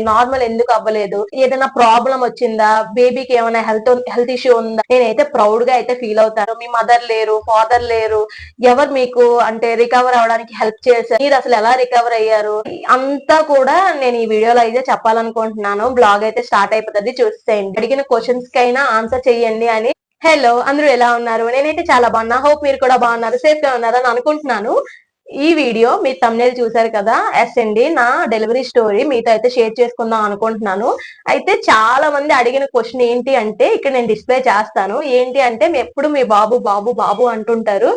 Normal ఎందుకు అవ్వలేదు? ఏదైనా ప్రాబ్లం వచ్చిందా? బేబీకి ఏమైనా హెల్త్ హెల్త్ ఇష్యూ ఉందా? నేనైతే ప్రౌడ్గా అయితే ఫీల్ అవుతాను. మీ మదర్ లేరు ఫాదర్ లేరు. ఎవరు మీకు అంటే రికవర్ అవడానికి హెల్ప్ చేశారు? మీరు అసలు ఎలా రికవర్ అయ్యారు? అంతా కూడా నేను ఈ వీడియోలో అయితే చెప్పాలనుకుంటున్నాను. బ్లాగ్ అయితే స్టార్ట్ అయిపోతుంది. చూసేయండి. అడిగిన క్వశ్చన్స్ కైనా ఆన్సర్ చేయండి అని. హలో అందరూ ఎలా ఉన్నారు? నేనైతే చాలా బాగున్నా. హోప్ మీరు కూడా బాగున్నారు. సేఫ్గా ఉన్నారని అనుకుంటున్నాను. ఈ వీడియో మీరు తమ్నేల్ చూసారు కదా ఎస్ అండి నా డెలివరీ స్టోరీ మీతో అయితే షేర్ చేసుకుందాం అనుకుంటున్నాను. అయితే చాలా మంది అడిగిన క్వశ్చన్ ఏంటి అంటే ఇక్కడ నేను డిస్ప్లే చేస్తాను. ఏంటి అంటే ఎప్పుడు మీ బాబు బాబు బాబు అంటుంటారు.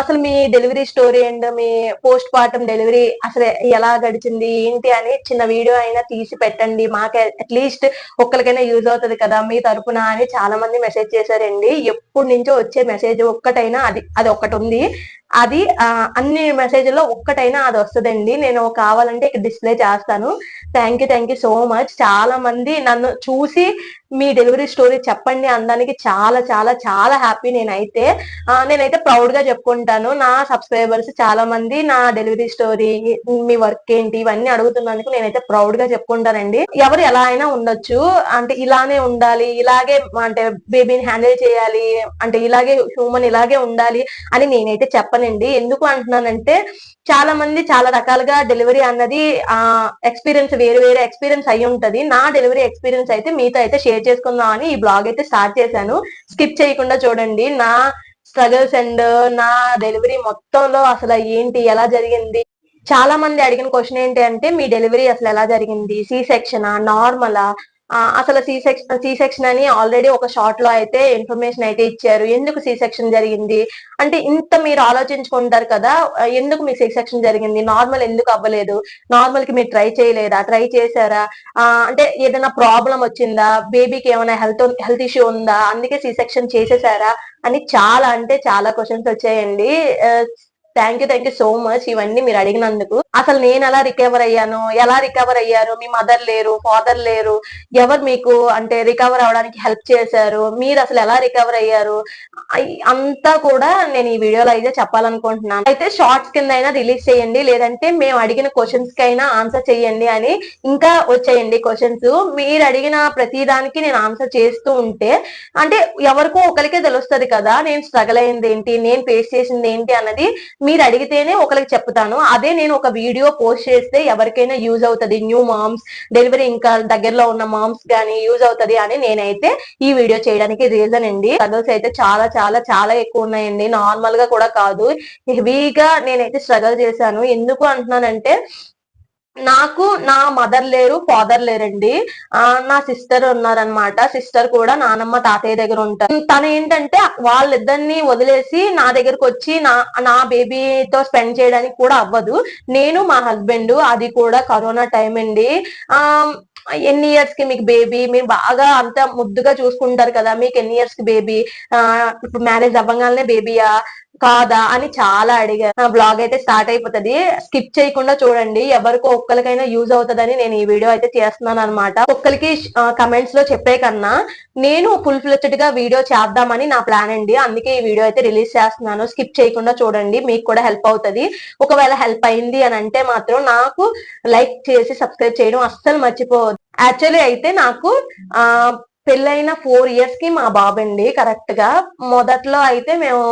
అసలు మీ డెలివరీ స్టోరీ అండ్ మీ పోస్ట్ పార్టం డెలివరీ అసలు ఎలా గడిచింది ఏంటి అని చిన్న వీడియో అయినా తీసి పెట్టండి. మాకు అట్లీస్ట్ ఒక్కరికైనా యూజ్ అవుతుంది కదా మీ తరపున అని చాలా మంది మెసేజ్ చేశారండి. ఎప్పటి నుంచో వచ్చే మెసేజ్ ఒక్కటైనా అది అది ఒక్కటి ఉంది. అది ఆ, అన్ని మెసేజ్లో ఒక్కటైనా అది వస్తుందండి. నేను కావాలంటే ఇక్కడ డిస్ప్లే చేస్తాను. Thank you thank you so much చాలా మంది నన్ను చూసి మీ డెలివరీ స్టోరీ చెప్పండి అందడానికి చాలా చాలా చాలా హ్యాపీ నేనైతే. నేనైతే ప్రౌడ్గా చెప్పుకుంటాను. నా సబ్స్క్రైబర్స్ చాలా మంది నా డెలివరీ స్టోరీ మీ వర్క్ ఏంటి ఇవన్నీ అడుగుతున్నందుకు నేనైతే ప్రౌడ్గా చెప్పుకుంటానండి. ఎవరు ఎలా అయినా ఉండొచ్చు. అంటే ఇలానే ఉండాలి ఇలాగే అంటే బేబీని హ్యాండిల్ చేయాలి అంటే ఇలాగే హ్యూమన్ ఇలాగే ఉండాలి అని నేనైతే చెప్పనండి. ఎందుకు అంటున్నానంటే చాలా మంది చాలా రకాలుగా డెలివరీ అన్నది ఆ ఎక్స్పీరియన్స్ వేరు వేరే ఎక్స్పీరియన్స్ అయి ఉంటది నా డెలివరీ ఎక్స్పీరియన్స్ అయితే మీతో అయితే షేర్ చేసుకుందాం అని ఈ బ్లాగ్ అయితే స్టార్ట్ చేశాను. స్కిప్ చేయకుండా చూడండి నా స్ట్రగల్స్ అండ్ నా డెలివరీ మొత్తంలో అసలు ఏంటి ఎలా జరిగింది? చాలా మంది అడిగిన క్వశ్చన్ ఏంటి అంటే మీ డెలివరీ అసలు ఎలా జరిగింది? సి సెక్షనా నార్మలా అసలు సి సెక్షన్ సి సెక్షన్ అని ఆల్రెడీ ఒక షార్ట్లో అయితే ఇన్ఫర్మేషన్ అయితే ఇచ్చారు. ఎందుకు సి సెక్షన్ జరిగింది? అంటే ఇంత మీరు ఆలోచించుకుంటారు కదా ఎందుకు మీకు సి సెక్షన్ జరిగింది? నార్మల్ ఎందుకు అవ్వలేదు? నార్మల్కి మీరు ట్రై చేయలేదా? ట్రై చేశారా? ఆ, అంటే ఏదైనా ప్రాబ్లం వచ్చిందా? బేబీకి ఏమైనా హెల్త్ హెల్త్ ఇష్యూ ఉందా? అందుకే సి సెక్షన్ చేసేసారా? అని చాలా అంటే చాలా క్వశ్చన్స్ వచ్చాయండి. Thank you thank you so much ఇవన్నీ మీరు అడిగినందుకు. అసలు నేను ఎలా రికవర్ అయ్యాను? ఎలా రికవర్ అయ్యారు? మీ మదర్ లేరు ఫాదర్ లేరు? ఎవరు మీకు అంటే రికవర్ అవడానికి హెల్ప్ చేశారు? మీరు అసలు ఎలా రికవర్ అయ్యారు? అంతా కూడా నేను ఈ వీడియోలో అయితే చెప్పాలనుకుంటున్నాను. అయితే షార్ట్స్ కింద అయినా రిలీజ్ చేయండి. లేదంటే మేము అడిగిన క్వశ్చన్స్కి అయినా ఆన్సర్ చేయండి అని ఇంకా వచ్చేయండి క్వశ్చన్స్ మీరు అడిగిన ప్రతి దానికి నేను ఆన్సర్ చేస్తూ ఉంటే అంటే ఎవరికో ఒకరికే తెలుస్తుంది కదా నేను స్ట్రగల్ అయింది ఏంటి? నేను ఫేస్ చేసింది ఏంటి? అన్నది మీరు అడిగితేనే ఒకరికి చెప్తాను. అదే నేను ఒక వీడియో పోస్ట్ చేస్తే ఎవరికైనా యూజ్ అవుతుంది. న్యూ మామ్స్ డెలివరీ ఇంకా దగ్గరలో ఉన్న మామ్స్ గానీ యూజ్ అవుతది అని నేనైతే ఈ వీడియో చేయడానికి రీజన్ అండి. స్ట్రగల్స్ అయితే చాలా చాలా చాలా ఎక్కువ ఉన్నాయండి. నార్మల్గా కూడా కాదు. హెవీగా నేనైతే స్ట్రగల్ చేశాను. ఎందుకు అంటున్నానంటే నాకు నా మదర్ లేరు ఫాదర్ లేరండి. ఆ నా సిస్టర్ ఉన్నారనమాట సిస్టర్ కూడా నానమ్మ తాతయ్య దగ్గర ఉంటారు. తను ఏంటంటే వాళ్ళిద్దరిని వదిలేసి నా దగ్గరకు వచ్చి నా నా బేబీతో స్పెండ్ చేయడానికి కూడా అవ్వదు. నేను మా హస్బెండ్ అది కూడా కరోనా టైం అండి. ఆ ఎన్ని ఇయర్స్కి మీకు బేబీ? మీరు బాగా అంత ముద్దుగా చూసుకుంటారు కదా మీకు ఎన్ని ఇయర్స్కి బేబీ? ఆ ఇప్పుడు మ్యారేజ్ అవ్వగానే బేబీయా? కాదా అని చాలా అడిగారు. బ్లాగ్ అయితే స్టార్ట్ అయిపోతుంది. స్కిప్ చేయకుండా చూడండి. ఎవరికో ఒక్కరికైనా యూజ్ అవుతుందని నేను ఈ వీడియో అయితే చేస్తున్నాను అనమాట ఒక్కరికి కమెంట్స్లో చెప్పే కన్నా నేను ఫుల్ ఫ్లెచ్డ్గా వీడియో చేద్దామని నా ప్లాన్ అండి. అందుకే ఈ వీడియో అయితే రిలీజ్ చేస్తున్నాను. స్కిప్ చేయకుండా చూడండి. మీకు కూడా హెల్ప్ అవుతుంది. ఒకవేళ హెల్ప్ అయింది అని అంటే మాత్రం నాకు లైక్ చేసి సబ్స్క్రైబ్ చేయడం అస్సలు మర్చిపోవద్దు. యాక్చువల్లీ అయితే నాకు ఆ పెళ్ళైన ఫోర్ ఇయర్స్కి మా బాబండి కరెక్ట్గా మొదట్లో అయితే మేము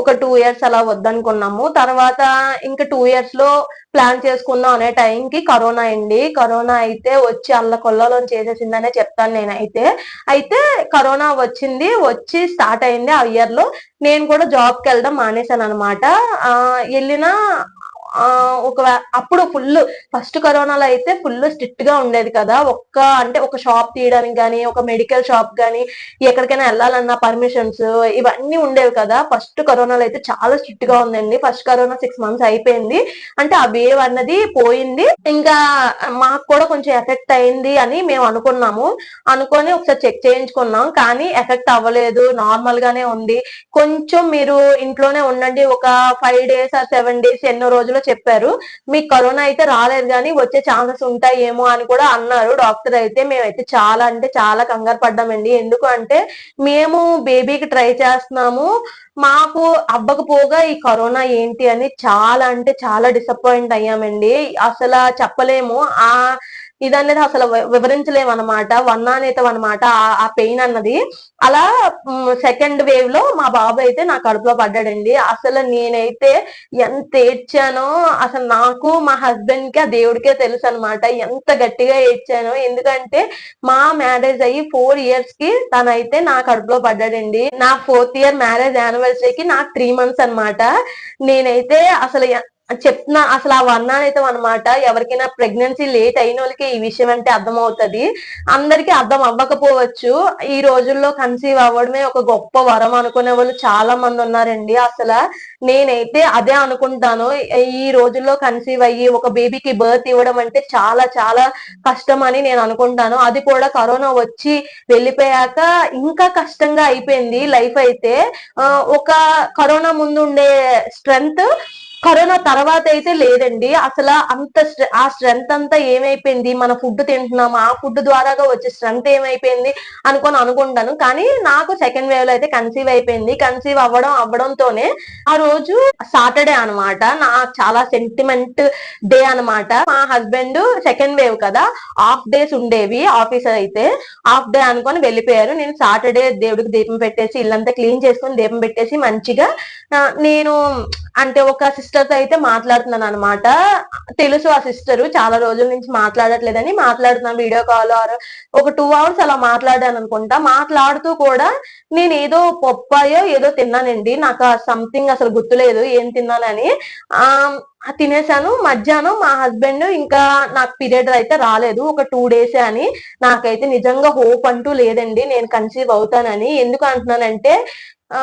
ఒక టూ ఇయర్స్ అలా వద్దనుకున్నాము. తర్వాత ఇంకా టూ ఇయర్స్లో ప్లాన్ చేసుకుందాం అనే టైంకి కరోనా అండి కరోనా అయితే వచ్చి అల్ల కొల్లలో చేసేసిందనే చెప్తాను నేనైతే. అయితే కరోనా వచ్చింది వచ్చి స్టార్ట్ అయింది ఆ ఇయర్లో. నేను కూడా జాబ్కి వెళ్ళడం మానేశాను అనమాట వెళ్ళిన ఒక అప్పుడు ఫుల్ ఫస్ట్ కరోనాలో అయితే ఫుల్ స్ట్రిక్ట్గా ఉండేది కదా. ఒక్క అంటే ఒక షాప్ తీయడానికి కానీ ఒక మెడికల్ షాప్ కానీ ఎక్కడికైనా వెళ్ళాలన్నా పర్మిషన్స్ ఇవన్నీ ఉండేవి కదా. ఫస్ట్ కరోనాలో అయితే చాలా స్ట్రిక్ట్గా ఉందండి. ఫస్ట్ కరోనా సిక్స్ మంత్స్ అయిపోయింది. అంటే ఆ వేవ్ అన్నది పోయింది. ఇంకా మాకు కూడా కొంచెం ఎఫెక్ట్ అయింది అని మేము అనుకున్నాము. అనుకొని ఒకసారి చెక్ చేయించుకున్నాం. కానీ ఎఫెక్ట్ అవ్వలేదు. నార్మల్ గానే ఉంది. కొంచెం మీరు ఇంట్లోనే ఉండండి. ఒక five days or seven days ఎన్నో రోజులు చెప్పారు. మీకు కరోనా అయితే రాలేదు కానీ వచ్చే ఛాన్సెస్ ఉంటాయేమో అని కూడా అన్నారు డాక్టర్ అయితే. మేమైతే చాలా అంటే చాలా కంగారు పడ్డామండి. ఎందుకు అంటే మేము బేబీకి ట్రై చేస్తున్నాము. మాకు అవ్వకపోగా ఈ కరోనా ఏంటి అని చాలా అంటే చాలా డిసప్పాయింట్ అయ్యామండి. అసలు చెప్పలేము. ఆ ఇదనేది అసలు వివరించలేము అనమాట వివరించలేమన్నమాట. అనేతం అనమాట ఆ పెయిన్ అన్నది. అలా సెకండ్ వేవ్లో మా బాబు అయితే నా కడుపులో పడ్డాడండి. అసలు నేనైతే ఎంత ఏడ్చానో అసలు నాకు మా హస్బెండ్కి ఆ దేవుడికే తెలుసు అనమాట ఎంత గట్టిగా ఏడ్చానో. ఎందుకంటే మా మ్యారేజ్ అయ్యి ఫోర్ ఇయర్స్కి తనైతే నా కడుపులో పడ్డాడండి. నా ఫోర్త్ ఇయర్ మ్యారేజ్ యానివర్సరీకి నాకు త్రీ మంత్స్ అన్నమాట. నేనైతే అసలు చెప్తున్నా అసలు ఆ వర్ణానైతం అనమాట ఎవరికైనా ప్రెగ్నెన్సీ లేట్ అయిన వాళ్ళకి ఈ విషయం అంటే అర్థం అవుతుంది అందరికీ అర్థం అవ్వకపోవచ్చు. ఈ రోజుల్లో కన్సీవ్ అవ్వడమే ఒక గొప్ప వరం అనుకునే వాళ్ళు చాలా మంది ఉన్నారండి. అసలు నేనైతే అదే అనుకుంటాను. ఈ రోజుల్లో కన్సీవ్ అయ్యి ఒక బేబీకి బర్త్ ఇవ్వడం అంటే చాలా చాలా కష్టం అని నేను అనుకుంటాను. అది కూడా కరోనా వచ్చి వెళ్ళిపోయాక ఇంకా కష్టంగా అయిపోయింది లైఫ్ అయితే. ఒక కరోనా ముందు ఉండే స్ట్రెంగ్త్ కరోనా తర్వాత అయితే లేదండి. అసలు అంత స్ట్రె- ఆ స్ట్రెంత్ అంతా ఏమైపోయింది? మన ఫుడ్ తింటున్నాం ఆ ఫుడ్ ద్వారాగా వచ్చే స్ట్రెంత్ ఏమైపోయింది అనుకొని అనుకుంటాను. కానీ నాకు సెకండ్ వేవ్లో అయితే కన్సీవ్ అయిపోయింది. కన్సీవ్ అవ్వడం అవ్వడంతోనే ఆ రోజు సాటర్డే అన్నమాట. నాకు చాలా సెంటిమెంట్ డే అన్నమాట. మా హస్బెండ్ సెకండ్ వేవ్ కదా హాఫ్ డేస్ ఉండేవి ఆఫీస్ అయితే. హాఫ్ డే అనుకొని వెళ్ళిపోయారు. నేను సాటర్డే దేవుడికి దీపం పెట్టేసి ఇల్లంతా క్లీన్ చేసుకొని దీపం పెట్టేసి మంచిగా నేను అంటే ఒక సిస్టర్తో అయితే మాట్లాడుతున్నాను అనమాట తెలుసు ఆ సిస్టర్ చాలా రోజుల నుంచి మాట్లాడట్లేదని మాట్లాడుతున్నాను వీడియో కాల్ ఆర్ ఒక టూ అవర్స్ అలా మాట్లాడాను అనుకుంటా. మాట్లాడుతూ కూడా నేను ఏదో పప్పాయో ఏదో తిన్నానండి. నాకు సంథింగ్ అసలు గుర్తులేదు ఏం తిన్నానని. ఆ తినేసాను. మధ్యాహ్నం మా హస్బెండ్ ఇంకా నాకు పీరియడ్ అయితే రాలేదు ఒక టూ డేస్ అని. నాకైతే నిజంగా హోప్ అంటూ లేదండి నేను కన్సీవ్ అవుతానని. ఎందుకు అంటున్నానంటే ఆ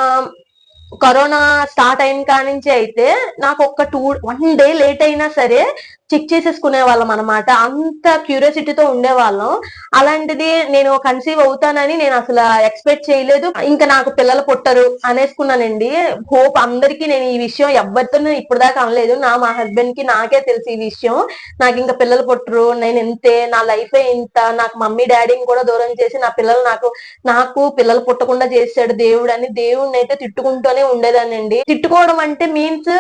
కరోనా స్టార్ట్ అయిన కానించి నుంచి అయితే నాకు ఒక టూ వన్ డే లేట్ అయినా సరే చెక్ చేసేసుకునే వాళ్ళం అనమాట అంత క్యూరియాసిటీతో ఉండేవాళ్ళం. అలాంటిది నేను కన్సీవ్ అవుతానని నేను అసలు ఎక్స్పెక్ట్ చేయలేదు. ఇంకా నాకు పిల్లలు పుట్టరు అనేసుకున్నానండి. హోప్ అందరికీ నేను ఈ విషయం ఎవరితో ఇప్పుడు దాకా అనలేదు. నా మా హస్బెండ్కి నాకే తెలుసు ఈ విషయం. నాకు ఇంకా పిల్లలు పుట్టరు. నేను ఇంతే. నా లైఫ్ ఇంత. నాకు మమ్మీ డాడీని కూడా దూరం చేసి నా పిల్లలు నాకు నాకు పిల్లలు పుట్టకుండా చేశాడు దేవుడు అని దేవుడిని అయితే తిట్టుకుంటూనే ఉండేదానండి తిట్టుకోవడం అంటే మీన్స్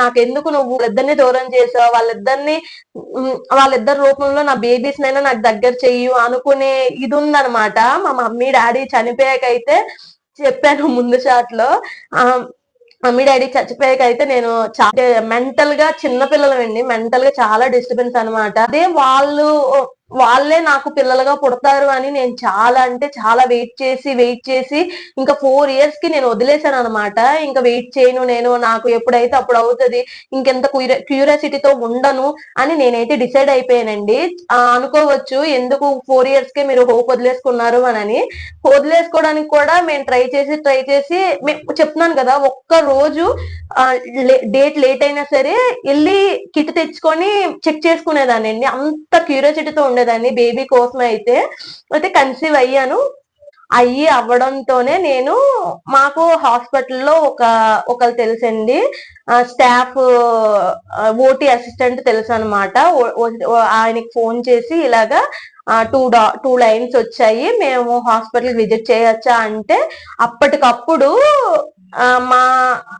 నాకెందుకు నువ్వు వాళ్ళిద్దరిని దూరం చేసావు? వాళ్ళిద్దరిని వాళ్ళిద్దరి రూపంలో నా బేబీస్ నైనా నాకు దగ్గర చెయ్యు అనుకునే ఇది ఉందన్నమాట మా మమ్మీ డాడీ చనిపోయాకైతే చెప్పాను ముందు షాట్లో ఆ మమ్మీ డాడీ చచ్చిపోయాక అయితే నేను చాలా మెంటల్గా చిన్న పిల్లలమండి. మెంటల్గా చాలా డిస్టర్బెన్స్ అనమాట అదే వాళ్ళు వాళ్ళే నాకు పిల్లలుగా పుడతారు అని నేను చాలా అంటే చాలా వెయిట్ చేసి వెయిట్ చేసి ఇంకా ఫోర్ ఇయర్స్కి నేను వదిలేశాను అనమాట ఇంకా వెయిట్ చేయను నేను నాకు ఎప్పుడైతే అప్పుడు అవుతుంది ఇంకెంత క్యూరియాసిటీతో ఉండను అని నేనైతే డిసైడ్ అయిపోయానండి. అనుకోవచ్చు ఎందుకు ఫోర్ ఇయర్స్కి మీరు హోప్ వదిలేసుకున్నారు అని. వదిలేసుకోవడానికి కూడా మేము ట్రై చేసి ట్రై చేసి మేము చెప్తున్నాను కదా ఒక్క రోజు డేట్ లేట్ అయినా సరే వెళ్ళి కిట్ తెచ్చుకొని చెక్ చేసుకునేదాన్ని అండి అంత క్యూరియాసిటీతో ఉండే ఉండేదాన్ని బేబీ కోసం అయితే అయితే కన్సీవ్ అయ్యాను. అయ్యి అవ్వడంతోనే నేను మాకు హాస్పిటల్లో ఒక ఒకరు తెలుసండి. స్టాఫ్ ఓటీ అసిస్టెంట్ తెలుసు అనమాట ఆయనకి ఫోన్ చేసి ఇలాగా టూ డా టూ లైన్స్ వచ్చాయి. మేము హాస్పిటల్ విజిట్ చేయొచ్చా అంటే అప్పటికప్పుడు మా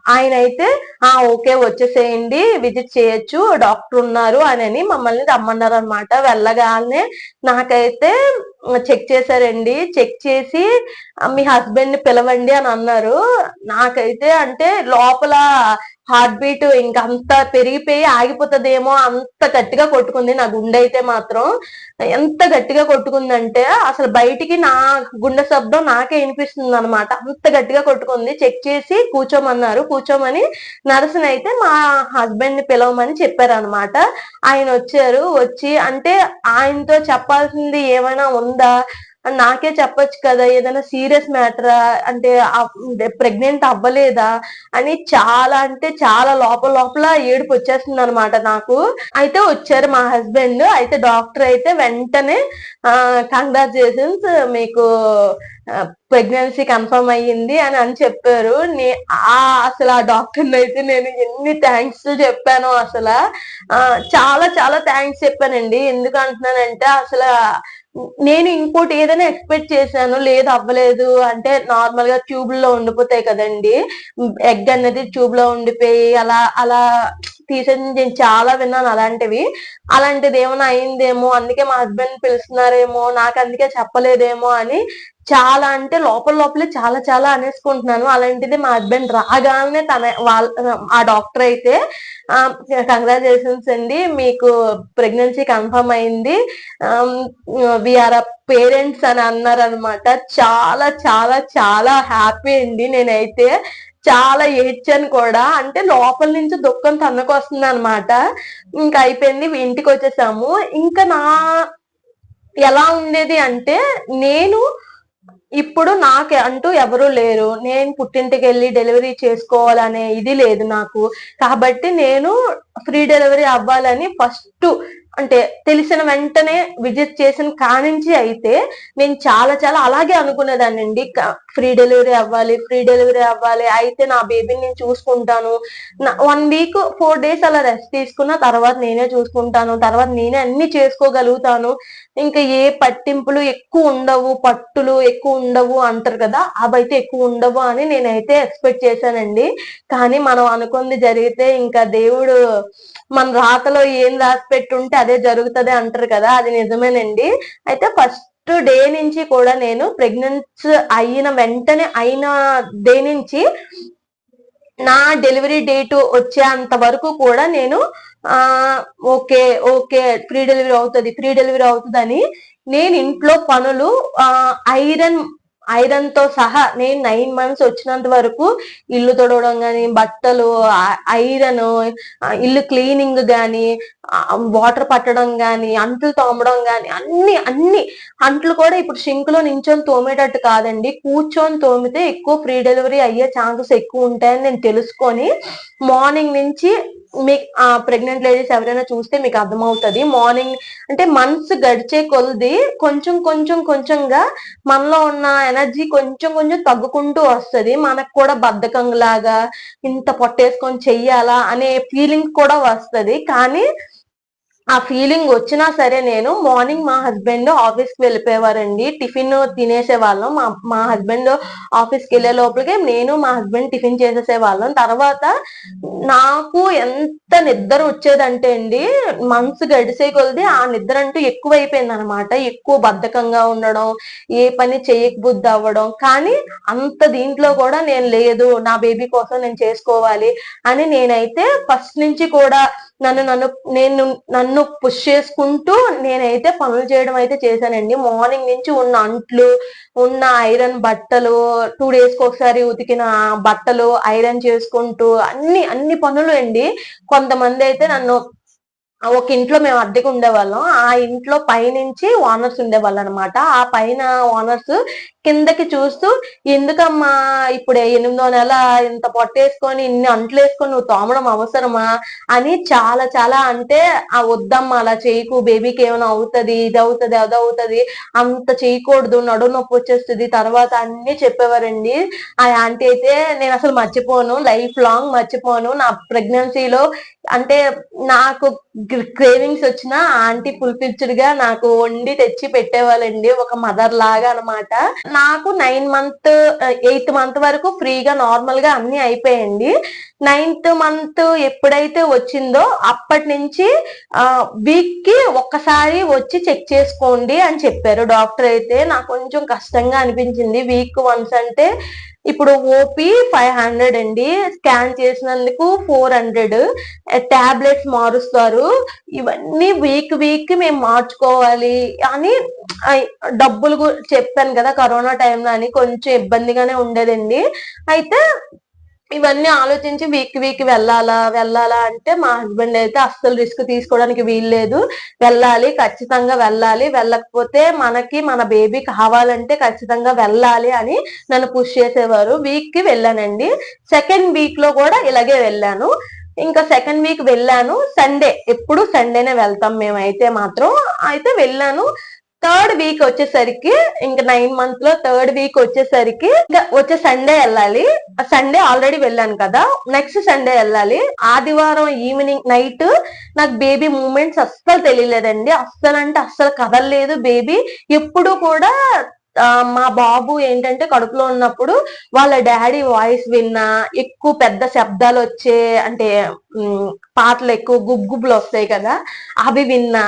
ఆయన అయితే ఆ ఓకే వచ్చేసేయండి విజిట్ చేయొచ్చు డాక్టర్ ఉన్నారు అని మమ్మల్ని రమ్మన్నారు అనమాట వెళ్ళగానే నాకైతే చెక్ చేశారండి చెక్ చేసి మీ హస్బెండ్ని పిలవండి అని అన్నారు నాకైతే అంటే లోపల హార్ట్ బీట్ ఇంకా అంత పెరిగిపోయి ఆగిపోతుందేమో అంత గట్టిగా కొట్టుకుంది నా గుండె అయితే మాత్రం. ఎంత గట్టిగా కొట్టుకుందంటే అసలు బయటికి నా గుండె శబ్దం నాకే వినిపిస్తుంది అనమాట అంత గట్టిగా కొట్టుకుంది చెక్ చేసి కూర్చోమన్నారు. కూర్చోమని నర్సుని అయితే మా హస్బెండ్ని పిలవమని చెప్పారు అనమాట ఆయన వచ్చారు వచ్చి అంటే ఆయనతో చెప్పాల్సింది ఏమైనా ఉందా? అని నాకే చెప్పొచ్చు కదా ఏదైనా సీరియస్ మ్యాటరా అంటే ప్రెగ్నెంట్ అవ్వలేదా అని చాలా అంటే చాలా లోపల లోపల ఏడుపు వచ్చేస్తుంది అనమాట నాకు. అయితే వచ్చారు మా హస్బెండ్ అయితే డాక్టర్ అయితే వెంటనే కంగ్రాచులేషన్స్ మీకు ప్రెగ్నెన్సీ కన్ఫర్మ్ అయ్యింది అని అని చెప్పారు. నే- ఆ అసలు ఆ డాక్టర్ అయితే నేను ఎన్ని థ్యాంక్స్ చెప్పాను అసలు చాలా చాలా థ్యాంక్స్ చెప్పానండి. ఎందుకు అంటున్నానంటే అసలు నేను ఇంకోటి ఏదైనా ఎక్స్పెక్ట్ చేశాను లేదు అవ్వలేదు అంటే నార్మల్గా ట్యూబ్లో ఉండిపోతాయి కదండి. ఎగ్ అనేది ట్యూబ్లో ఉండిపోయి అలా అలా తీసేది నేను చాలా విన్నాను అలాంటివి. అలాంటిది ఏమైనా అయిందేమో అందుకే మా హస్బెండ్ పిలుస్తున్నారేమో నాకు అందుకే చెప్పలేదేమో అని చాలా అంటే లోపల లోపలే చాలా చాలా అనేసుకుంటున్నాను. అలాంటిది మా హస్బెండ్ రాగానే తన వాళ్ళ ఆ డాక్టర్ అయితే కంగ్రాచులేషన్స్ అండి మీకు ప్రెగ్నెన్సీ కన్ఫర్మ్ అయింది. విఆర్ పేరెంట్స్ అని అన్నారు అనమాట చాలా చాలా చాలా హ్యాపీ అండి. నేనైతే చాలా ఏడ్చాను కూడా. అంటే లోపల నుంచి దుఃఖం తనకు వస్తుంది అనమాట ఇంకా అయిపోయింది ఇంటికి వచ్చేసాము. ఇంకా నా ఎలా ఉండేది అంటే నేను ఇప్పుడు నాకు అంటూ ఎవరు లేరు. నేను పుట్టింటికి వెళ్ళి డెలివరీ చేసుకోవాలనే ఇది లేదు నాకు. కాబట్టి నేను ఫ్రీ డెలివరీ అవ్వాలని ఫస్ట్ అంటే తెలిసిన వెంటనే విజిట్ చేసిన కానించి అయితే నేను చాలా చాలా అలాగే అనుకునేదాన్ని అండి ఫ్రీ డెలివరీ అవ్వాలి ఫ్రీ డెలివరీ అవ్వాలి. అయితే నా బేబీని నేను చూసుకుంటాను. వన్ వీక్ ఫోర్ డేస్ అలా రెస్ట్ తీసుకున్న తర్వాత నేనే చూసుకుంటాను. తర్వాత నేనే అన్ని చేసుకోగలుగుతాను. ఇంకా ఏ పట్టింపులు ఎక్కువ ఉండవు పట్టులు ఎక్కువ ఉండవు అంటారు కదా అవైతే ఎక్కువ ఉండవు అని నేనైతే ఎక్స్పెక్ట్ చేశానండి. కానీ మనం అనుకుంది జరిగితే ఇంకా దేవుడు మన రాతలో ఏం రాసి పెట్టుంటే అదే జరుగుతుంది అంటారు కదా అది నిజమేనండి. అయితే ఫస్ట్ డే నుంచి కూడా నేను ప్రెగ్నెన్స్ అయిన వెంటనే అయిన డే నుంచి నా డెలివరీ డేట్ వచ్చేంత వరకు కూడా నేను ఆ ఓకే ఓకే ఫ్రీ డెలివరీ అవుతుంది ఫ్రీ డెలివరీ అవుతుందని నేను ఇంట్లో పనులు ఆ ఐరన్ ఐరన్తో సహా నేను నైన్ మంత్స్ వచ్చినంత వరకు ఇల్లు తొడవడం గాని బట్టలు ఐరన్ ఇల్లు క్లీనింగ్ గాని వాటర్ పట్టడం గాని అంట్లు తోమడం గాని అన్ని అన్ని అంట్లు కూడా ఇప్పుడు షింక్లో నించొని తోమేటట్టు కాదండి. కూర్చొని తోమితే ఎక్కువ ఫ్రీ డెలివరీ అయ్యే ఛాన్సెస్ ఎక్కువ ఉంటాయని నేను తెలుసుకొని మార్నింగ్ నుంచి మీకు ప్రెగ్నెంట్ లేడీస్ ఎవరైనా చూస్తే మీకు అర్థమవుతుంది. మార్నింగ్ అంటే మంత్స్ గడిచే కొలది కొంచెం కొంచెం కొంచెంగా మనలో ఉన్న ఎనర్జీ కొంచెం కొంచెం తగ్గుకుంటూ వస్తుంది. మనకు కూడా బద్ధకం లాగా ఇంత పొట్టేసుకొని చెయ్యాలా అనే ఫీలింగ్ కూడా వస్తుంది. కానీ ఆ ఫీలింగ్ వచ్చినా సరే నేను మార్నింగ్ మా హస్బెండ్ ఆఫీస్కి వెళ్ళిపోయేవారండి. టిఫిన్ తినేసే వాళ్ళం. మా మా హస్బెండ్ ఆఫీస్కి వెళ్ళే లోపలికి నేను మా హస్బెండ్ టిఫిన్ చేసేసే వాళ్ళం. తర్వాత నాకు ఎంత నిద్ర వచ్చేదంటే అండి మంత్స్ గడిసే కొలిది ఆ నిద్ర అంటూ ఎక్కువ అయిపోయింది అనమాట ఎక్కువ బద్ధకంగా ఉండడం ఏ పని చేయకబుద్ధి అవ్వడం. కానీ అంత దీంట్లో కూడా నేను లేదు నా బేబీ కోసం నేను చేసుకోవాలి అని నేనైతే ఫస్ట్ నుంచి కూడా నన్ను నన్ను నేను నన్ను పుష్ చేసుకుంటూ నేనైతే పనులు చేయడం అయితే చేశానండి. మార్నింగ్ నుంచి ఉన్న అంట్లు ఉన్న ఐరన్ బట్టలు టూ డేస్కి ఒకసారి ఉతికిన బట్టలు ఐరన్ చేసుకుంటూ అన్ని అన్ని పనులు అండి. కొంతమంది అయితే నన్ను ఒక ఇంట్లో మేము అద్దెకు ఉండేవాళ్ళం. ఆ ఇంట్లో పైనుంచి ఓనర్స్ ఉండేవాళ్ళు అనమాట ఆ పైన ఓనర్స్ కిందకి చూస్తూ ఎందుకమ్మా ఇప్పుడు ఎనిమిదో నెల ఇంత పొట్టేసుకొని ఇన్ని అంట్లు వేసుకొని నువ్వు తోమడం అవసరమా? అని చాలా చాలా అంటే ఆ వద్దమ్మా అలా చేయకు. బేబీకి ఏమైనా అవుతుంది ఇది అవుతుంది అది అవుతుంది అంత చేయకూడదు. నడు నొప్పి వచ్చేస్తుంది. తర్వాత అన్ని చెప్పేవారండి. ఆ ఆంటీ అయితే నేను అసలు మర్చిపోను. లైఫ్ లాంగ్ మర్చిపోను. నా ప్రెగ్నెన్సీలో అంటే నాకు క్రేవింగ్స్ వచ్చిన ఆంటీ ఫుల్ఫిల్డ్గా నాకు వండి తెచ్చి పెట్టేవాళ్ళండి ఒక మదర్ లాగా అనమాట నాకు నైన్ మంత్ ఎయిత్ మంత్ వరకు ఫ్రీగా నార్మల్గా అన్ని అయిపోయాయండి. నైన్త్ మంత్ ఎప్పుడైతే వచ్చిందో అప్పటి నుంచి వీక్కి ఒక్కసారి వచ్చి చెక్ చేసుకోండి అని చెప్పారు. డాక్టర్ అయితే నాకు కొంచెం కష్టంగా అనిపించింది. వీక్ వన్స్ అంటే ఇప్పుడు ఓపీ ఫైవ్ హండ్రెడ్ అండి. స్కాన్ చేసినందుకు ఫోర్ హండ్రెడ్ టాబ్లెట్స్ మారుస్తారు. ఇవన్నీ వీక్ వీక్ మేము మార్చుకోవాలి అని డబ్బులు చెప్పాను కదా కరోనా టైంలో అని కొంచెం ఇబ్బందిగానే ఉండేదండి. అయితే ఇవన్నీ ఆలోచించి వీక్ వీక్ వెళ్ళాలా వెళ్ళాలా అంటే మా హస్బెండ్ అయితే అస్సలు రిస్క్ తీసుకోవడానికి వీల్లేదు. వెళ్ళాలి ఖచ్చితంగా వెళ్ళాలి. వెళ్ళకపోతే మనకి మన బేబీ కావాలంటే ఖచ్చితంగా వెళ్ళాలి అని నన్ను పుష్ చేసేవారు. వీక్కి వెళ్ళానండి. సెకండ్ వీక్లో కూడా ఇలాగే వెళ్ళాను. ఇంకా సెకండ్ వీక్ వెళ్ళాను. సండే ఎప్పుడు సండేనే వెళ్తాం మేమైతే మాత్రం. అయితే వెళ్ళాను. థర్డ్ వీక్ వచ్చేసరికి ఇంకా నైన్ మంత్లో థర్డ్ వీక్ వచ్చేసరికి ఇంకా వచ్చే సండే వెళ్ళాలి. సండే ఆల్రెడీ వెళ్ళాను కదా. నెక్స్ట్ సండే వెళ్ళాలి. ఆదివారం ఈవినింగ్ నైట్ నాకు బేబీ మూమెంట్స్ అస్సలు తెలియలేదండి. అస్సలు అంటే అస్సలు కదలలేదు బేబీ ఎప్పుడు కూడా మా బాబు ఏంటంటే కడుపులో ఉన్నప్పుడు వాళ్ళ డాడీ వాయిస్ విన్నా ఎక్కువ పెద్ద శబ్దాలు వచ్చే అంటే పాటలు ఎక్కువ గుబ్బులు వస్తాయి కదా అవి విన్నా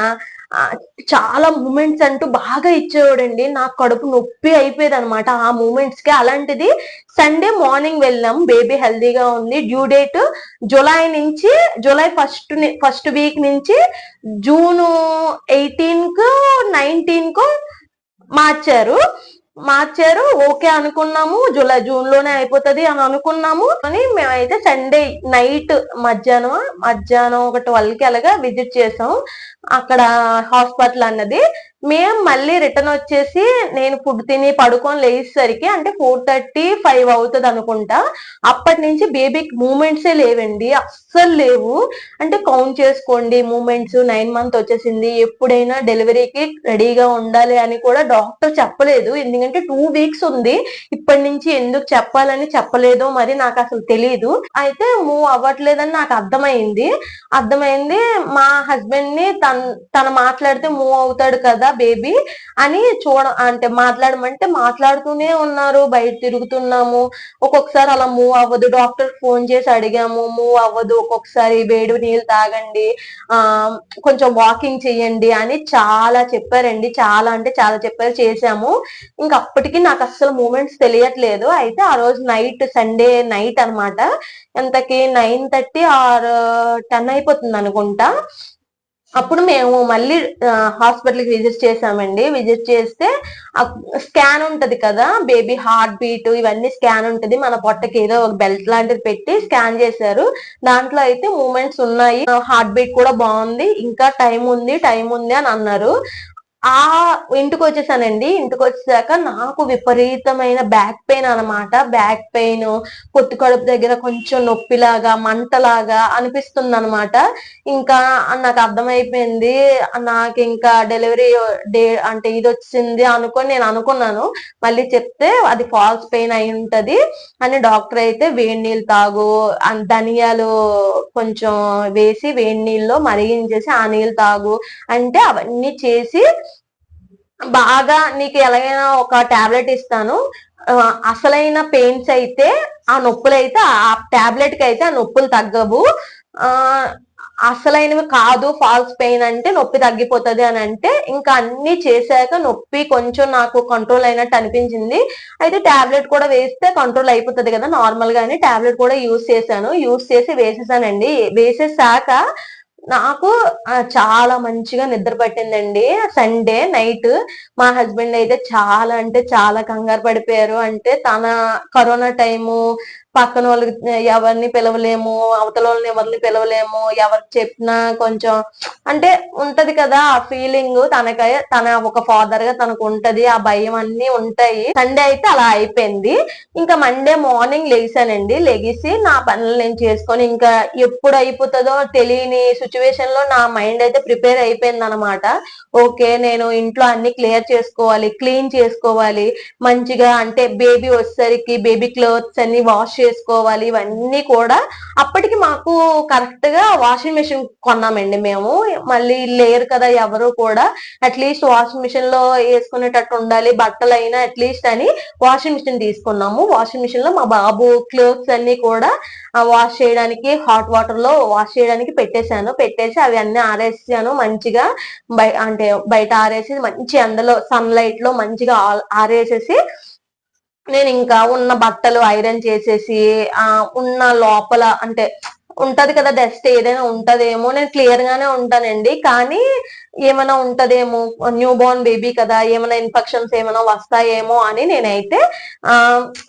చాలా మూమెంట్స్ అంటూ బాగా ఇచ్చేవాడండి. నాకు కడుపు నొప్పి అయిపోయేది అనమాట ఆ మూమెంట్స్కి అలాంటిది సండే మార్నింగ్ వెళ్ళాం. బేబీ హెల్దీగా ఉంది. డ్యూ డేట్ జూలై నుంచి జూలై ఫస్ట్ ఫస్ట్ వీక్ నుంచి జూన్ ఎయిటీన్కు నైన్టీన్కు మార్చారు. మార్చారు. ఓకే అనుకున్నాము. జూలై జూన్లోనే అయిపోతది అని అనుకున్నాము. అని మేమైతే సండే నైట్ మధ్యాహ్నం మధ్యాహ్నం ఒక ట్వెల్వ్కి అలాగా విజిట్ చేసాం అక్కడ హాస్పిటల్ అన్నది. మేము మళ్ళీ రిటర్న్ వచ్చేసి నేను ఫుడ్ తిని పడుకొని లేచేసరికి అంటే ఫోర్ థర్టీ ఫైవ్ అవుతుంది అనుకుంటా. అప్పటి నుంచి బేబీకి మూమెంట్సే లేవండి అస్సలు లేవు. అంటే కౌంట్ చేసుకోండి మూమెంట్స్ నైన్ మంత్ వచ్చేసింది ఎప్పుడైనా డెలివరీకి రెడీగా ఉండాలి అని కూడా డాక్టర్ చెప్పలేదు. ఎందుకంటే టూ వీక్స్ ఉంది ఇప్పటి నుంచి ఎందుకు చెప్పాలని చెప్పలేదో మరి నాకు అసలు తెలియదు అయితే మూవ్ అవ్వట్లేదని నాకు అర్థమైంది. అర్థమైంది మా హస్బెండ్ని తన తన మాట్లాడితే మూవ్ అవుతాడు కదా బేబీ అని చూడ అంటే మాట్లాడమంటే మాట్లాడుతూనే ఉన్నారు బయట తిరుగుతున్నాము. ఒక్కొక్కసారి అలా మూవ్ అవ్వదు. డాక్టర్ ఫోన్ చేసి అడిగాము మూవ్ అవ్వదు. ఒక్కొక్కసారి వేడి నీళ్ళు తాగండి. ఆ కొంచెం వాకింగ్ చెయ్యండి అని చాలా చెప్పారండి. చాలా అంటే చాలా చెప్పారు చేసాము ఇంకా అప్పటికి నాకు అస్సలు మూమెంట్స్ తెలియట్లేదు. అయితే ఆ రోజు నైట్ సండే నైట్ అన్నమాట. ఎంతకి నైన్ థర్టీ ఆర్ టెన్ అయిపోతుంది అనుకుంటా. అప్పుడు మేము మళ్ళీ హాస్పిటల్కి విజిట్ చేసామండి. విజిట్ చేస్తే స్కాన్ ఉంటది కదా బేబీ హార్ట్ బీట్ ఇవన్నీ స్కాన్ ఉంటది. మన పొట్టకి ఏదో ఒక బెల్ట్ లాంటిది పెట్టి స్కాన్ చేశారు. దాంట్లో అయితే మూమెంట్స్ ఉన్నాయి. హార్ట్ బీట్ కూడా బాగుంది. ఇంకా టైం ఉంది టైం ఉంది అని అన్నారు. ఆ ఇంటికి వచ్చేసానండి ఇంటికి వచ్చాక నాకు విపరీతమైన బ్యాక్ పెయిన్ అనమాట బ్యాక్ పెయిన్ పొత్తు కడుపు దగ్గర కొంచెం నొప్పిలాగా మంటలాగా అనిపిస్తుంది అనమాట ఇంకా నాకు అర్థమైపోయింది. నాకు ఇంకా డెలివరీ డే అంటే ఇది వచ్చింది అనుకొని నేను అనుకున్నాను. మళ్ళీ చెప్తే అది ఫాల్స్ పెయిన్ అయి ఉంటది అని డాక్టర్ అయితే వేడి నీళ్ళు తాగు ధనియాలు కొంచెం వేసి వేడి నీళ్ళలో మరిగించేసి ఆ నీళ్ళు తాగు అంటే అవన్నీ చేసి బాగా నీకు ఎలాగైనా ఒక టాబ్లెట్ ఇస్తాను. అసలైన పెయిన్స్ అయితే ఆ నొప్పులు అయితే ఆ టాబ్లెట్కి అయితే ఆ నొప్పులు తగ్గవు. ఆ అసలైనవి కాదు ఫాల్స్ పెయిన్ అంటే నొప్పి తగ్గిపోతది అని అంటే ఇంకా అన్ని చేశాక నొప్పి కొంచెం నాకు కంట్రోల్ అయినట్టు అనిపించింది. అయితే టాబ్లెట్ కూడా వేస్తే కంట్రోల్ అయిపోతుంది కదా నార్మల్ గానే టాబ్లెట్ కూడా యూస్ చేశాను. యూస్ చేసి వేసేసానండి. వేసేసాక నాకు చాలా మంచిగా నిద్ర పట్టిందండి. సండే నైట్ మా హస్బెండ్ అయితే చాలా అంటే చాలా కంగారు పడిపోయారు. అంటే తన కరోనా టైము పక్కన వాళ్ళకి ఎవరిని పిలవలేము అవతల వాళ్ళని ఎవరిని పిలవలేము ఎవరికి చెప్పినా కొంచెం అంటే ఉంటది కదా ఆ ఫీలింగ్ తనక తన ఒక ఫాదర్గా తనకు ఉంటది ఆ భయం అన్ని ఉంటాయి. సండే అయితే అలా అయిపోయింది. ఇంకా మండే మార్నింగ్ లెగిసానండి లెగిసి నా పనులు నేను చేసుకొని ఇంకా ఎప్పుడు అయిపోతుందో తెలియని సిచ్యువేషన్లో నా మైండ్ అయితే ప్రిపేర్ అయిపోయింది అనమాట ఓకే నేను ఇంట్లో అన్ని క్లియర్ చేసుకోవాలి క్లీన్ చేసుకోవాలి. మంచిగా అంటే బేబీ వచ్చేసరికి బేబీ క్లోత్స్ అన్ని వాష్ చేసుకోవాలి ఇవన్నీ కూడా అప్పటికి మాకు కరెక్ట్గా వాషింగ్ మిషన్ కొన్నామండి మేము. మళ్ళీ లేరు కదా ఎవరు కూడా అట్లీస్ట్ వాషింగ్ మిషన్లో వేసుకునేటట్టు ఉండాలి బట్టలు అయినా అట్లీస్ట్ అని వాషింగ్ మిషన్ తీసుకున్నాము. వాషింగ్ మిషన్లో మా బాబు క్లోత్స్ అన్ని కూడా వాష్ చేయడానికి హాట్ వాటర్లో వాష్ చేయడానికి పెట్టేశాను. పెట్టేసి అవి అన్ని ఆరేసాను మంచిగా బయ అంటే బయట ఆరేసి మంచి అందులో సన్ లైట్లో మంచిగా ఆరేసేసి నేను ఇంకా ఉన్న బట్టలు ఐరన్ చేసేసి ఆ ఉన్న లోపల అంటే ఉంటది కదా డస్ట్ ఏదైనా ఉంటదేమో నేను క్లియర్ గానే ఉంటానండి. కానీ ఏమైనా ఉంటదేమో న్యూ బోర్న్ బేబీ కదా ఏమైనా ఇన్ఫెక్షన్స్ ఏమైనా వస్తాయేమో అని నేనైతే ఆ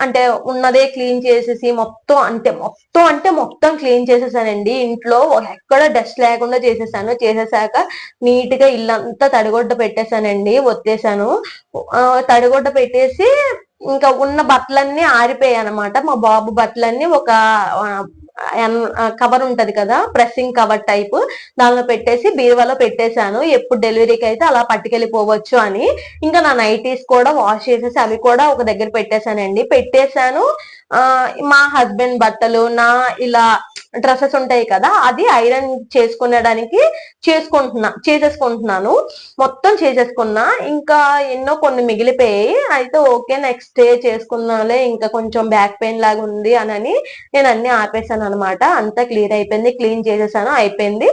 అంటే ఉన్నదే క్లీన్ చేసేసి మొత్తం అంటే మొత్తం అంటే మొత్తం క్లీన్ చేసేసానండి. ఇంట్లో ఎక్కడ డస్ట్ లేకుండా చేసేసాను. చేసేసాక నీట్గా ఇల్లంతా తడిగొడ్డ పెట్టేశానండి ఒత్తేసాను. ఆ, తడిగొడ్డ పెట్టేసి ఇంకా ఉన్న బట్టలన్నీ ఆరిపోయాయి అనమాట మా బాబు బట్టలన్నీ ఒక కవర్ ఉంటది కదా ప్రెస్సింగ్ కవర్ టైప్. దానిలో పెట్టేసి బీరువాలో పెట్టేశాను. ఎప్పుడు డెలివరీకి అయితే అలా పట్టుకెళ్ళిపోవచ్చు అని. ఇంకా నా నైటీస్ కూడా వాష్ చేసేసి అవి కూడా ఒక దగ్గర పెట్టేశానండి. పెట్టేశాను. ఆ మా హస్బెండ్ బట్టలు నా ఇలా డ్రెస్సెస్ ఉంటాయి కదా అది ఐరన్ చేసుకునేడానికి చేసుకుంటున్నా చేసేసుకుంటున్నాను. మొత్తం చేసేసుకున్నా ఇంకా ఎన్నో కొన్ని మిగిలిపోయాయి. అయితే ఓకే నెక్స్ట్ డే చేసుకున్నాలే ఇంకా కొంచెం బ్యాక్ పెయిన్ లాగా ఉంది అని నేను అన్ని ఆపేసాను అనమాట అంతా క్లియర్ అయిపోయింది క్లీన్ చేసేసాను అయిపోయింది.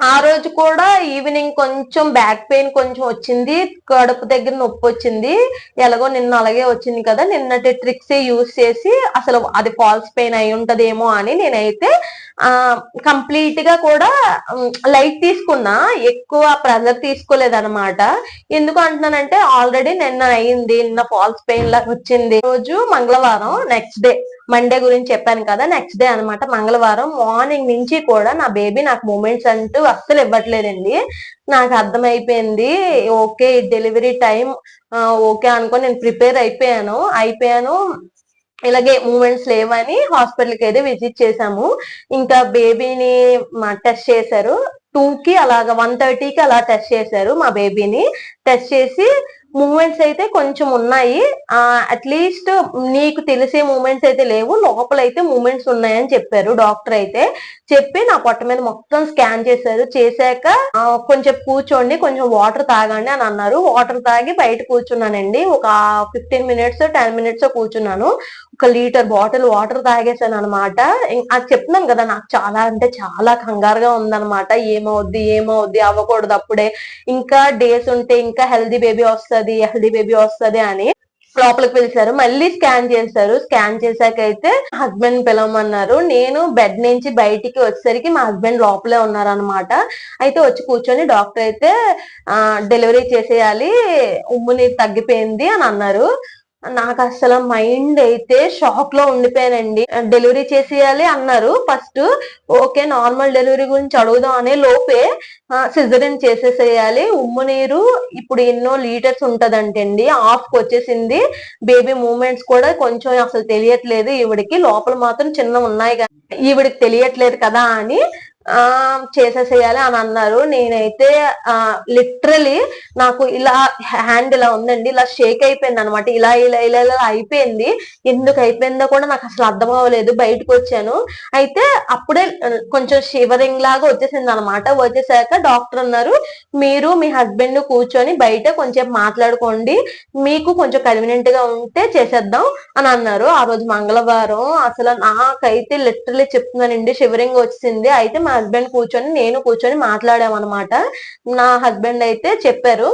ఆ రోజు కూడా ఈవినింగ్ కొంచెం బ్యాక్ పెయిన్ కొంచెం వచ్చింది కడుపు దగ్గర నొప్పి వచ్చింది. ఎలాగో నిన్న అలాగే వచ్చింది కదా నిన్నటి ట్రిక్స్ యూస్ చేసి అసలు అది ఫాల్స్ పెయిన్ అయి ఉంటదేమో అని నేనైతే కంప్లీట్గా కూడా లైట్ తీసుకున్నా ఎక్కువ ప్రెజర్ తీసుకోలేదన్నమాట. ఎందుకు అంటున్నానంటే ఆల్రెడీ నిన్న అయింది నిన్న ఫాల్స్ పెయిన్ లాగా వచ్చింది. రోజు మంగళవారం నెక్స్ట్ డే మండే గురించి చెప్పాను కదా నెక్స్ట్ డే అనమాట మంగళవారం. మార్నింగ్ నుంచి కూడా నా బేబీ నాకు మూమెంట్స్ అంటూ అస్సలు ఇవ్వట్లేదండి. నాకు అర్థమైపోయింది ఓకే డెలివరీ టైం ఓకే అనుకొని నేను ప్రిపేర్ అయిపోయాను. అయిపోయాను. ఇలాగే మూమెంట్స్ లేవని హాస్పిటల్కి అయితే విజిట్ చేసాము ఇంకా బేబీని టెస్ట్ చేశారు. టూ కి అలాగా వన్ థర్టీకి అలా టెస్ట్ చేశారు మా బేబీని. టెస్ట్ చేసి మూమెంట్స్ అయితే కొంచెం ఉన్నాయి. అట్లీస్ట్ నీకు తెలిసే మూమెంట్స్ అయితే లేవు. లోపల అయితే మూమెంట్స్ ఉన్నాయని చెప్పారు డాక్టర్ అయితే. చెప్పి నా పొట్ట మీద మొత్తం స్కాన్ చేశారు. చేశాక కొంచెం కూర్చోండి కొంచెం వాటర్ తాగండి అని అన్నారు. వాటర్ తాగి బయట కూర్చున్నానండి. ఒక ఫిఫ్టీన్ మినిట్స్ టెన్ మినిట్స్ కూర్చున్నాను. ఒక లీటర్ బాటిల్ వాటర్ తాగేసాను అనమాట అది చెప్తున్నాను కదా నాకు చాలా అంటే చాలా కంగారుగా ఉందన్నమాట. ఏమవుద్ది ఏమవుద్ది అవ్వకూడదు అప్పుడే. ఇంకా డేస్ ఉంటే ఇంకా హెల్దీ బేబీ వస్తుంది హెల్దీ బేబీ వస్తుంది అని లోపలికి పిలిచారు. మళ్ళీ స్కాన్ చేశారు. స్కాన్ చేశాక అయితే హస్బెండ్ పిలవమన్నారు. నేను బెడ్ నుంచి బయటికి వచ్చేసరికి మా హస్బెండ్ లోపలే ఉన్నారు అనమాట అయితే వచ్చి కూర్చొని డాక్టర్ అయితే డెలివరీ చేసేయాలి ఉమ్ము నీరు తగ్గిపోయింది అని అన్నారు. నాకు అసలు మైండ్ అయితే షాక్లో ఉండిపోయానండి. డెలివరీ చేసేయాలి అన్నారు. ఫస్ట్ ఓకే నార్మల్ డెలివరీ గురించి అడుగుదాం అనే లోపే సిజరిన్ చేసేసేయాలి. ఉమ్ము నీరు ఇప్పుడు ఎన్నో లీటర్స్ ఉంటదంటండి. ఆఫ్ వచ్చేసింది. బేబీ మూమెంట్స్ కూడా కొంచెం అసలు తెలియట్లేదు. ఈవిడికి లోపల మాత్రం చిన్న ఉన్నాయి కానీ ఈవిడికి తెలియట్లేదు కదా అని చేసేసేయాలి అని అన్నారు. నేనైతే ఆ లిటరలీ నాకు ఇలా హ్యాండ్ ఇలా ఉందండి. ఇలా షేక్ అయిపోయింది అనమాట ఇలా ఇలా ఇలా ఇలా అయిపోయింది. ఎందుకు అయిపోయిందో కూడా నాకు అసలు అర్థం అవ్వలేదు. బయటకు వచ్చాను. అయితే అప్పుడే కొంచెం షివరింగ్ లాగా వచ్చేసింది అనమాట వచ్చేసాక డాక్టర్ అన్నారు మీరు మీ హస్బెండ్ కూర్చొని బయట కొంచెం మాట్లాడుకోండి. మీకు కొంచెం కన్వీనియంట్గా ఉంటే చేసేద్దాం అని అన్నారు. ఆ రోజు మంగళవారం. అసలు నాకైతే లిటరలీ చెప్తున్నానండి షివరింగ్ వచ్చింది అయితే మా హస్బెండ్ కూర్చొని నేను కూర్చొని మాట్లాడామన్నమాట. నా హస్బెండ్ అయితే చెప్పారు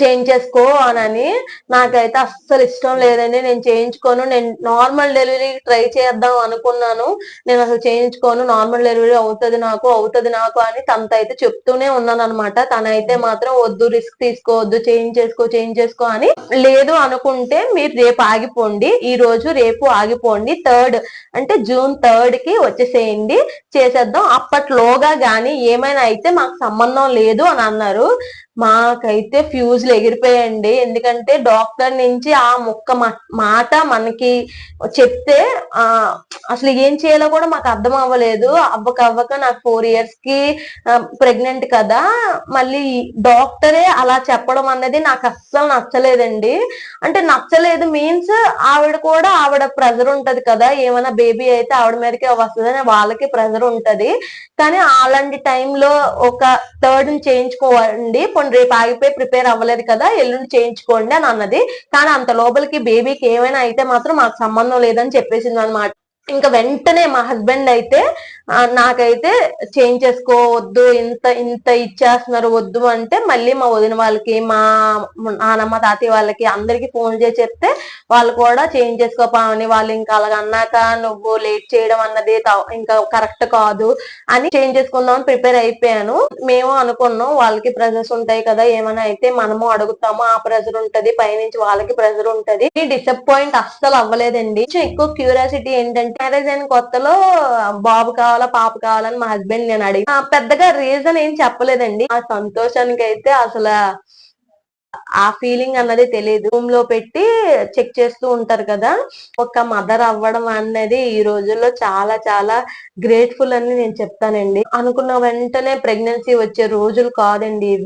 చేంజ్ చేసుకో అని నాకైతే అస్సలు ఇష్టం లేదండి. నేను చేయించుకోను. నేను నార్మల్ డెలివరీ ట్రై చేద్దాం అనుకున్నాను. నేను అసలు చేయించుకోను. నార్మల్ డెలివరీ అవుతుంది నాకు అవుతుంది నాకు అని తనతో అయితే చెప్తూనే ఉన్నాను అనమాట తనైతే మాత్రం వద్దు రిస్క్ తీసుకోవద్దు చేంజ్ చేసుకో చేంజ్ చేసుకో అని లేదు అనుకుంటే మీరు రేపు ఆగిపోండి. ఈ రోజు రేపు ఆగిపోండి. థర్డ్ అంటే జూన్ థర్డ్కి వచ్చేసేయండి. చేసేద్దాం. అప్పట్లోగా గాని ఏమైనా అయితే మాకు సంబంధం లేదు అని అన్నారు. మాకైతే ఫ్యూజులు ఎగిరిపోయండి ఎందుకంటే డాక్టర్ నుంచి ఆ ముక్క మాట మనకి చెప్తే ఆ అసలు ఏం చేయాలో కూడా మాకు అర్థం అవ్వలేదు. అవ్వక అవ్వక నాకు ఫోర్ ఇయర్స్కి ప్రెగ్నెంట్ కదా. మళ్ళీ డాక్టరే అలా చెప్పడం అనేది నాకు అస్సలు నచ్చలేదండి. అంటే నచ్చలేదు మీన్స్ ఆవిడ కూడా ఆవిడ ప్రెజర్ ఉంటది కదా. ఏమైనా బేబీ అయితే ఆవిడ మీదకి వస్తుందని వాళ్ళకి ప్రెజర్ ఉంటది. కానీ అలాంటి టైంలో ఒక థర్డ్ చేయించుకోవాలండి. చేయించుకోండి రేపు ఆగిపోయి ప్రిపేర్ అవ్వలేదు కదా ఎల్లుండి చేయించుకోండి అని అన్నది. కానీ అంత లోపలికి బేబీకి ఏమైనా అయితే మాత్రం మాకు సంబంధం లేదని చెప్పేసింది అనమాట ఇంకా వెంటనే మా హస్బెండ్ అయితే నాకైతే చేంజ్ చేసుకోవద్దు ఇంత ఇంత ఇచ్చేస్తున్నారు వద్దు అంటే మళ్ళీ మా వదిన వాళ్ళకి మా నానమ్మ తాతయ్య వాళ్ళకి అందరికి ఫోన్ చేసి చెప్తే వాళ్ళు కూడా చేంజ్ చేసుకోపామని వాళ్ళు ఇంకా అలాగ అన్నాక నువ్వు లేట్ చేయడం అన్నది ఇంకా కరెక్ట్ కాదు అని చేంజ్ చేసుకుందాం ప్రిపేర్ అయిపోయాను. మేము అనుకున్నాం వాళ్ళకి ప్రెజర్స్ ఉంటాయి కదా ఏమైనా అయితే మనము అడుగుతాము ఆ ప్రెజర్ ఉంటది పైనుంచి వాళ్ళకి ప్రెజర్ ఉంటది. డిసప్పాయింట్ అస్సలు అవ్వలేదండి. ఎక్కువ క్యూరియాసిటీ ఏంటంటే మ్యారేజ్ అయిన కొత్తలో బాబు కావాలా పాప కావాలని మా హస్బెండ్ నేను అడిగి పెద్దగా రీజన్ ఏం చెప్పలేదండి. ఆ సంతోషానికి అయితే అసలు ఆ ఫీలింగ్ అన్నది తెలియదు రూమ్లో పెట్టి చెక్ చేస్తూ ఉంటారు కదా. ఒక మదర్ అవ్వడం అనేది ఈ రోజుల్లో చాలా చాలా గ్రేట్ఫుల్ అని నేను చెప్తానండి. అనుకున్న వెంటనే ప్రెగ్నెన్సీ వచ్చే రోజులు కాదండి ఇవి.